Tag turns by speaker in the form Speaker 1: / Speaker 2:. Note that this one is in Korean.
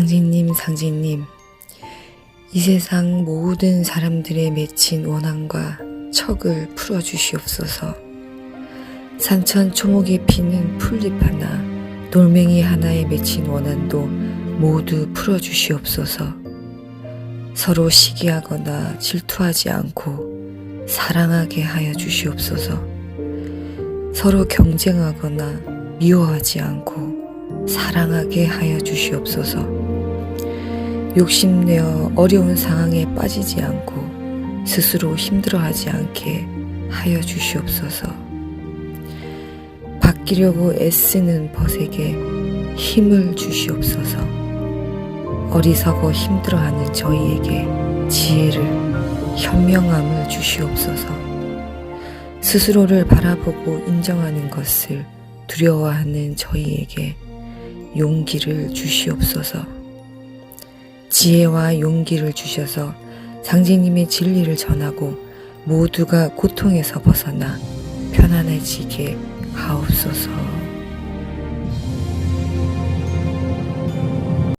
Speaker 1: 상진님, 상진님, 이 세상 모든 사람들의 맺힌 원한과 척을 풀어주시옵소서. 산천 초목이 피는 풀잎 하나, 돌멩이 하나에 맺힌 원한도 모두 풀어주시옵소서. 서로 시기하거나 질투하지 않고 사랑하게 하여 주시옵소서. 서로 경쟁하거나 미워하지 않고 사랑하게 하여 주시옵소서. 욕심내어 어려운 상황에 빠지지 않고 스스로 힘들어하지 않게 하여 주시옵소서. 바뀌려고 애쓰는 벗에게 힘을 주시옵소서. 어리석어 힘들어하는 저희에게 지혜를, 현명함을 주시옵소서. 스스로를 바라보고 인정하는 것을 두려워하는 저희에게 용기를 주시옵소서. 지혜와 용기를 주셔서 상제님의 진리를 전하고 모두가 고통에서 벗어나 편안해지게 하옵소서.